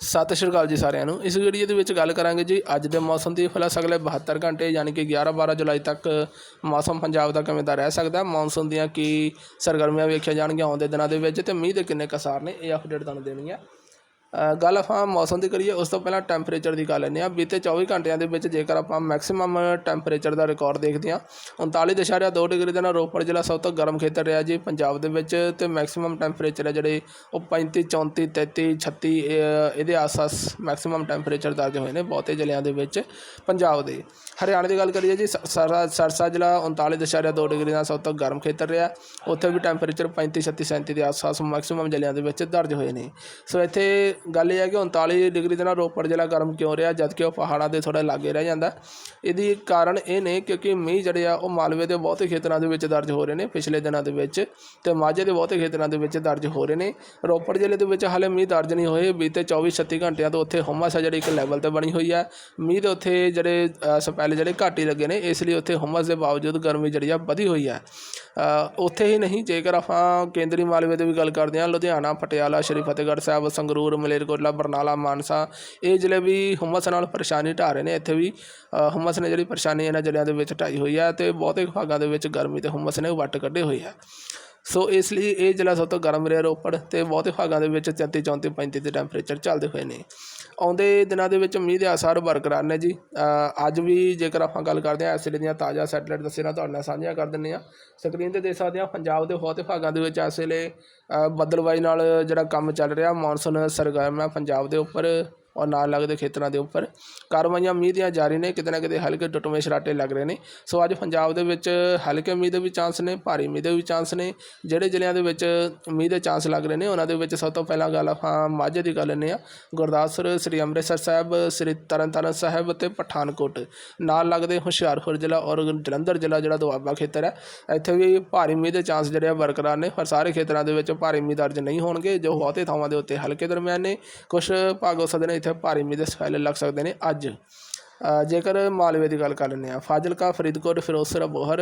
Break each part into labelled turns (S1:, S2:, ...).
S1: ਸਤਿ ਸ਼੍ਰੀ ਅਕਾਲ ਜੀ ਸਾਰਿਆਂ ਨੂੰ। ਇਸ ਵੀਡੀਓ ਦੇ ਵਿੱਚ ਗੱਲ ਕਰਾਂਗੇ ਜੀ, ਅੱਜ ਦੇ ਮੌਸਮ ਦੀ ਫਿਲਹਾਲ ਅਗਲੇ 72 ਘੰਟੇ ਯਾਨੀ ਕਿ 11 12 ਜੁਲਾਈ ਤੱਕ ਮੌਸਮ ਪੰਜਾਬ ਦਾ ਕਿਵੇਂ ਦਾ ਰਹਿ ਸਕਦਾ, ਮੌਨਸੂਨ ਦੀਆਂ ਕੀ ਸਰਗਰਮੀਆਂ ਵੇਖੀਆਂ ਜਾਣਗੀਆਂ ਆਉਂਦੇ ਦਿਨਾਂ ਦੇ ਵਿੱਚ ਤੇ ਮੀਂਹ ਦੇ ਕਿੰਨੇ ਕਸਾਰ ਨੇ, ਇਹ ਅਪਡੇਟ ਤੁਹਾਨੂੰ ਦੇਣੀ ਹੈ ਗੱਲ ਆਪਾਂ ਮੌਸਮ ਦੀ ਕਰੀਏ, ਉਸ ਤੋਂ ਪਹਿਲਾਂ ਟੈਂਪਰੇਚਰ ਦੀ ਗੱਲ ਲੈਂਦੇ ਹਾਂ। ਬੀਤੇ 24 ਘੰਟਿਆਂ ਦੇ ਵਿੱਚ ਜੇਕਰ ਆਪਾਂ ਮੈਕਸਿਮਮ ਟੈਂਪਰੇਚਰ ਦਾ ਰਿਕਾਰਡ ਦੇਖਦੇ ਹਾਂ 39.2 ਡਿਗਰੀ ਦੇ ਨਾਲ ਰੋਪੜ ਜ਼ਿਲ੍ਹਾ ਸਭ ਤੋਂ ਗਰਮ ਖੇਤਰ ਰਿਹਾ ਜੀ, ਪੰਜਾਬ ਦੇ ਵਿੱਚ ਤੇ ਮੈਕਸਿਮਮ ਟੈਂਪਰੇਚਰ ਹੈ ਜਿਹੜੇ ਉਹ 35 34 33 36 ਇਹਦੇ ਆਸ-ਪਾਸ ਮੈਕਸਿਮਮ ਟੈਂਪਰੇਚਰ ਦਰਜ ਹੋਏ ਨੇ ਬਹੁਤੇ ਜ਼ਿਲ੍ਹਿਆਂ ਦੇ ਵਿੱਚ ਪੰਜਾਬ ਦੇ। ਹਰਿਆਣਾ ਦੀ ਗੱਲ ਕਰੀਏ ਜੀ, ਸ- ਸਰਸਾ ਜ਼ਿਲ੍ਹਾ 39.2 ਡਿਗਰੀ ਨਾਲ ਸਭ ਤੋਂ ਗਰਮ ਖੇਤਰ ਰਿਹਾ। ਉੱਥੇ ਵੀ ਟੈਂਪਰੇਚਰ 35 36 37 ਦੇ ਆਸ-ਪਾਸ ਮੈਕਸਿਮਮ ਜ਼ਿਲ੍ਹਿਆਂ ਦੇ ਵਿੱਚ ਦਰਜ ਹੋਏ ਨੇ। ਸੋ ਇੱਥੇ ਗੱਲ ਇਹ ਹੈ ਕਿ 39 ਡਿਗਰੀ ਦੇ ਨਾਲ ਰੋਪੜ ਜ਼ਿਲ੍ਹਾ ਗਰਮ ਕਿਉਂ ਰਿਹਾ, ਜਦਕਿ ਉਹ ਪਹਾੜਾਂ ਦੇ ਥੋੜਾ ਲਾਗੇ ਰਹਿ ਜਾਂਦਾ। ਇਹਦੀ ਕਾਰਨ ਇਹ ਨੇ ਕਿਉਂਕਿ ਮੀਂਹ ਜਿਹੜੇ ਆ, ਉਹ ਮਾਲਵੇ ਦੇ ਬਹੁਤੇ ਖੇਤਰਾਂ ਦੇ ਵਿੱਚ ਦਰਜ ਹੋ ਰਹੇ ਨੇ ਪਿਛਲੇ ਦਿਨਾਂ ਦੇ ਵਿੱਚ ਤੇ ਮਾਝੇ ਦੇ ਬਹੁਤੇ ਖੇਤਰਾਂ ਦੇ ਵਿੱਚ ਦਰਜ ਹੋ ਰਹੇ ਨੇ। ਰੋਪੜ ਜ਼ਿਲ੍ਹੇ ਦੇ ਵਿੱਚ ਹਾਲੇ ਮੀਂਹ ਦਰਜ ਨਹੀਂ ਹੋਏ। ਬੀਤੇ 24 36 ਘੰਟਿਆਂ ਤੋਂ ਉੱਥੇ ਹੁਮਸ ਹੈ ਜਿਹੜੀ ਇੱਕ ਲੈਵਲ ਤੇ ਬਣੀ ਹੋਈ ਹੈ ਮੀਂਹ ਦੇ ਉੱਥੇ ਜਿਹੜੇ ਸਪੈਲ ਜਿਹੜੇ ਘੱਟ ਹੀ ਲੱਗੇ ਨੇ, ਇਸ ਲਈ ਉੱਥੇ ਹੁਮਸ ਦੇ ਬਾਵਜੂਦ ਗਰਮੀ ਜਿਹੜੀ ਆ ਵਧੀ ਹੋਈ ਹੈ ਉੱਥੇ ਹੀ ਨਹੀਂ, ਜੇਕਰ ਆਪਾਂ ਕੇਂਦਰੀ ਮਾਲਵੇ ਦੀ ਵੀ ਗੱਲ ਕਰਦੇ ਹਾਂ, ਲੁਧਿਆਣਾ, ਪਟਿਆਲਾ, ਸ਼੍ਰੀ ਫਤਿਹਗੜ੍ਹ ਸਾਹਿਬ, ਸੰਗਰੂਰ ਮਲੇਰਕੋਟਲਾ ਬਰਨਾਲਾ ਮਾਨਸਾ ਇਹ ਜ਼ਿਲ੍ਹੇ ਵੀ ਹੁਮਸ ਨਾਲ ਪਰੇਸ਼ਾਨੀ ਢਾ ਰਹੇ ਨੇ ਇੱਥੇ ਵੀ ਅ, ਹੁਮਸ ਨੇ ਜਿਹੜੀ ਪਰੇਸ਼ਾਨੀ ਇਹਨਾਂ ਜ਼ਿਲ੍ਹਿਆਂ ਦੇ ਵਿੱਚ ਢਾਈ ਹੋਈ ਹੈ ਤੇ ਬਹੁਤੇ ਭਾਗਾਂ ਦੇ ਵਿੱਚ ਗਰਮੀ ਤੇ ਹੁਮਸ ਨੇ ਵੱਟ ਕੱਢੇ ਹੋਏ ਆ। ਸੋ ਇਸ ਲਈ ਇਹ ਜ਼ਿਲ੍ਹਾ ਸਭ ਤੋਂ ਗਰਮ ਰਿਹਾ ਰੋਪੜ ਤੇ ਬਹੁਤੇ ਭਾਗਾਂ ਦੇ ਵਿੱਚ 33 34 35 ਦੇ ਟੈਂਪਰੇਚਰ ਚੱਲਦੇ ਹੋਏ ਨੇ। ਆਉਂਦੇ ਦਿਨਾਂ ਦੇ ਵਿੱਚ ਮੀਂਹ ਦੇ ਆਸਾਰ ਬਰਕਰਾਰ ਨੇ ਜੀ। ਅੱਜ ਵੀ ਜੇਕਰ ਆਪਾਂ ਗੱਲ ਕਰਦੇ ਹਾਂ ਇਸ ਵੇਲੇ ਦੀਆਂ ਤਾਜ਼ਾ ਸੈਟਲਾਈਟ ਤਸਵੀਰਾਂ ਤੁਹਾਡੇ ਨਾਲ ਸਾਂਝੀਆਂ ਕਰ ਦਿੰਦੇ ਹਾਂ। ਸਕਰੀਨ ਤੇ ਦੇਖ ਸਕਦੇ ਹਾਂ ਪੰਜਾਬ ਦੇ ਬਹੁਤੇ ਭਾਗਾਂ ਦੇ ਵਿੱਚ ਇਸ ਵੇਲੇ ਅ, ਨਾਲ ਜਿਹੜਾ ਕੰਮ ਚੱਲ ਰਿਹਾ ਮੌਨਸੂਨ ਸਰਗਰਮ ਹੈ ਪੰਜਾਬ ਦੇ ਉੱਪਰ। ਔਰ ਨਾਲ ਲੱਗਦੇ ਖੇਤਰਾਂ ਦੇ ਉੱਪਰ। ਕਾਰਵਾਈਆਂ ਮੀਂਹ ਦੀਆਂ ਜਾਰੀ ਨੇ, ਕਿਤੇ ਨਾ ਕਿਤੇ ਹਲਕੇ ਟੁੱਟਵੇਂ ਛਰਾਟੇ ਲੱਗ ਰਹੇ ਨੇ। ਸੋ ਅੱਜ ਪੰਜਾਬ ਦੇ ਵਿੱਚ ਹਲਕੇ ਮੀਂਹ ਦੇ ਵੀ ਚਾਂਸ ਨੇ, ਭਾਰੀ ਮੀਂਹ ਦੇ ਵੀ ਚਾਂਸ ਨੇ। ਜਿਹੜੇ ਜ਼ਿਲ੍ਹਿਆਂ ਦੇ ਵਿੱਚ ਮੀਂਹ ਦੇ ਚਾਂਸ ਲੱਗ ਰਹੇ ਨੇ, ਉਹਨਾਂ ਦੇ ਵਿੱਚ ਸਭ ਤੋਂ ਪਹਿਲਾਂ ਗੱਲ ਆਪਾਂ ਮਾਝੇ ਦੀ ਗੱਲ ਲੈਂਦੇ ਹਾਂ। ਗੁਰਦਾਸਪੁਰ ਸ੍ਰੀ ਅੰਮ੍ਰਿਤਸਰ ਸਾਹਿਬ, ਸ੍ਰੀ ਤਰਨਤਾਰਨ ਸਾਹਿਬ ਅਤੇ ਪਠਾਨਕੋਟ। ਨਾਲ ਲੱਗਦੇ ਹੁਸ਼ਿਆਰਪੁਰ ਜ਼ਿਲ੍ਹਾ ਔਰ ਜਲੰਧਰ ਜ਼ਿਲ੍ਹਾ, ਜਿਹੜਾ ਦੁਆਬਾ ਖੇਤਰ ਹੈ। ਇੱਥੇ ਵੀ ਭਾਰੀ ਮੀਂਹ ਦੇ ਚਾਂਸ ਜਿਹੜੇ ਆ ਬਰਕਰਾਰ ਨੇ, ਪਰ ਸਾਰੇ ਖੇਤਰਾਂ ਦੇ ਵਿੱਚ ਭਾਰੀ ਮੀਂਹ ਦਰਜ ਨਹੀਂ ਹੋਣਗੇ, ਜੋ ਬਹੁਤੇ ਥਾਵਾਂ ਦੇ ਉੱਤੇ ਹਲਕੇ ਦਰਮਿਆਨ ਨੇ। ਕੁਝ ਭਾਗੋ ਹੋ ਨੇ ਇੱਥੇ ਭਾਰੀ ਮੀਂਹ ਦੇ ਸਫੈਲੇ ਲੱਗ ਸਕਦੇ ਨੇ ਅੱਜ। ਜੇਕਰ ਮਾਲਵੇ ਦੀ ਗੱਲ ਕਰ ਲੈਂਦੇ ਹਾਂ, ਫਾਜ਼ਿਲਕਾ, ਫਰੀਦਕੋਟ, ਫਿਰੋਜ਼ਪੁਰ, ਬੋਹਰ,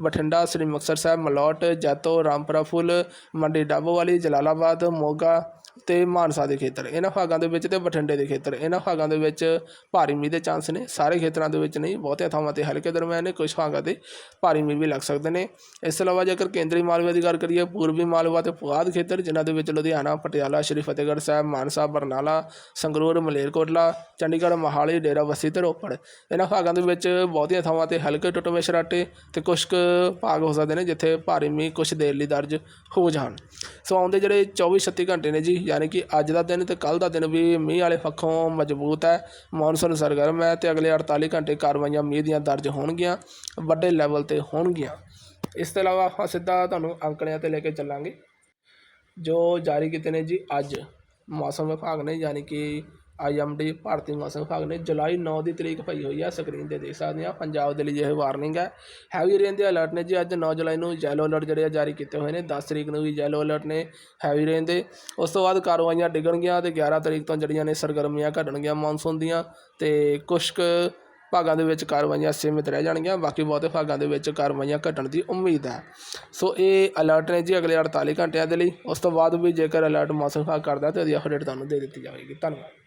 S1: ਬਠਿੰਡਾ, ਸ੍ਰੀ ਮੁਕਤਸਰ ਸਾਹਿਬ, ਮਲੌਟ, ਜੈਤੋ, ਰਾਮਪੁਰਾ, ਫੁੱਲ, ਮੰਡੀ, ਡੱਬਵਾਲੀ, ਜਲਾਲਾਬਾਦ, ਮੋਗਾ ਅਤੇ ਮਾਨਸਾ ਦੇ ਖੇਤਰ, ਇਹਨਾਂ ਭਾਗਾਂ ਦੇ ਵਿੱਚ ਅਤੇ ਬਠਿੰਡੇ ਦੇ ਖੇਤਰ, ਇਹਨਾਂ ਭਾਗਾਂ ਦੇ ਵਿੱਚ ਭਾਰੀ ਮੀਂਹ ਦੇ ਚਾਂਸ ਨੇ, ਸਾਰੇ ਖੇਤਰਾਂ ਦੇ ਵਿੱਚ ਨਹੀਂ ਬਹੁਤੇ ਥਾਵਾਂ ਤੇ ਹਲਕੇ ਦਰਮਿਆਨ ਨੇ ਕੁਝ ਭਾਗਾਂ ਤੇ ਭਾਰੀ ਮੀਂਹ ਵੀ ਲੱਗ ਸਕਦੇ ਨੇ। ਇਸ ਤੋਂ ਇਲਾਵਾ ਜੇਕਰ ਕੇਂਦਰੀ ਮਾਲਵੇ ਦੀ ਗੱਲ ਕਰੀਏ, ਪੂਰਬੀ ਮਾਲਵਾ ਅਤੇ ਪੁਆਧ ਖੇਤਰ, ਜਿਨ੍ਹਾਂ ਦੇ ਵਿੱਚ ਲੁਧਿਆਣਾ, ਪਟਿਆਲਾ, ਸ਼੍ਰੀ ਫਤਿਹਗੜ੍ਹ ਸਾਹਿਬ, ਮਾਨਸਾ, ਬਰਨਾਲਾ, ਸੰਗਰੂਰ, ਮਲੇਰਕੋਟਲਾ, ਚੰਡੀਗੜ੍ਹ, ਮੋਹਾਲੀ, ਡੇਰਾ ਬੱਸੀ ਤੇ ਰੋਪੜ, ਇਹਨਾਂ ਭਾਗਾਂ ਦੇ ਵਿੱਚ ਬਹੁਤੀਆਂ ਥਾਵਾਂ ਤੇ ਹਲਕੇ ਟੁੱਟਵੇਂ ਸ਼ਰਾਟੇ ਤੇ ਕੁਝ ਕੁ ਭਾਗ ਹੋ ਸਕਦੇ ਨੇ, ਜਿੱਥੇ ਭਾਰੀ ਮੀਂਹ ਕੁਝ ਦੇਰ ਲਈ ਦਰਜ ਹੋ ਜਾਣ। ਸੋ ਆਉਂਦੇ ਜਿਹੜੇ 24 36 ਘੰਟੇ ਨੇ ਜੀ ਯਾਨੀ ਕਿ ਅੱਜ ਦਾ ਦਿਨ ਤੇ ਕੱਲ ਦਾ ਦਿਨ ਵੀ ਮੀਂਹ ਵਾਲੇ ਪੱਖੋਂ ਮਜ਼ਬੂਤ ਹੈ। ਮੌਨਸੂਨ ਸਰਗਰਮ ਹੈ ਤੇ ਅਗਲੇ 48 ਘੰਟੇ ਕਾਰਵਾਈਆਂ ਮੀਂਹ ਦੀਆਂ ਦਰਜ ਹੋਣਗੀਆਂ, ਵੱਡੇ ਲੈਵਲ ਤੇ ਹੋਣਗੀਆਂ। ਇਸ ਤੋਂ ਇਲਾਵਾ ਆਪਾਂ ਸਿੱਧਾ ਤੁਹਾਨੂੰ ਅੰਕੜਿਆਂ ਤੇ ਲੈ ਕੇ ਚੱਲਾਂਗੇ। ਜੋ ਜਾਰੀ ਕੀਤੇ ਨੇ ਜੀ ਅੱਜ ਮੌਸਮ ਵਿਭਾਗ ਨੇ, ਯਾਨੀ ਕਿ ਆਈਐਮਡੀ ਭਾਰਤੀ ਮੌਸਮ ਵਿਭਾਗ ਨੇ ਜੁਲਾਈ 9 ਦੀ ਤਰੀਕ ਪਈ ਹੋਈ ਹੈ। ਸਕਰੀਨ ਤੇ ਦੇਖ ਸਕਦੇ ਆ ਪੰਜਾਬ ਦੇ ਲਈ ਇਹ ਵਾਰਨਿੰਗ ਹੈ। ਹੈਵੀ ਰੇਨ ਦੇ ਅਲਰਟ ਨੇ ਜੀ ਅੱਜ 9 ਜੁਲਾਈ ਨੂੰ ਯੈਲੋ ਅਲਰਟ ਜਿਹੜੇ ਆ ਜਾਰੀ ਕੀਤੇ ਹੋਏ ਨੇ। 10 ਤਰੀਕ ਨੂੰ ਵੀ ਯੈਲੋ ਅਲਰਟ ਨੇ ਹੈਵੀ ਰੇਨ ਦੇ। ਉਸ ਤੋਂ ਬਾਅਦ ਕਾਰਵਾਈਆਂ ਡਿੱਗਣਗੀਆਂ ਤੇ 11 ਤਰੀਕ ਤੋਂ ਜਿਹੜੀਆਂ ਨੇ ਸਰਗਰਮੀਆਂ ਘਟਣਗੀਆਂ ਮੌਨਸੂਨ ਦੀਆਂ ਤੇ ਕੁਛ ਕੁ ਭਾਗਾਂ ਦੇ ਵਿੱਚ ਕਾਰਵਾਈਆਂ ਸੀਮਿਤ ਰਹਿ ਜਾਣਗੀਆਂ। ਬਾਕੀ ਬਹੁਤੇ ਭਾਗਾਂ ਦੇ ਵਿੱਚ ਕਾਰਵਾਈਆਂ ਘਟਣ ਦੀ ਉਮੀਦ ਹੈ। ਸੋ ਇਹ ਅਲਰਟ ਨੇ ਜੀ ਅਗਲੇ 48 ਘੰਟਿਆਂ ਦੇ ਲਈ। ਉਸ ਤੋਂ ਬਾਅਦ ਵੀ ਜੇਕਰ ਅਲਰਟ ਮੌਸਮ ਵਿਭਾਗ ਕਰਦਾ ਤੇ ਉਹਦੀ ਅਪਡੇਟ ਤੁਹਾਨੂੰ ਦੇ ਦਿੱਤੀ ਜਾਵੇਗੀ। ਧੰਨਵਾਦ।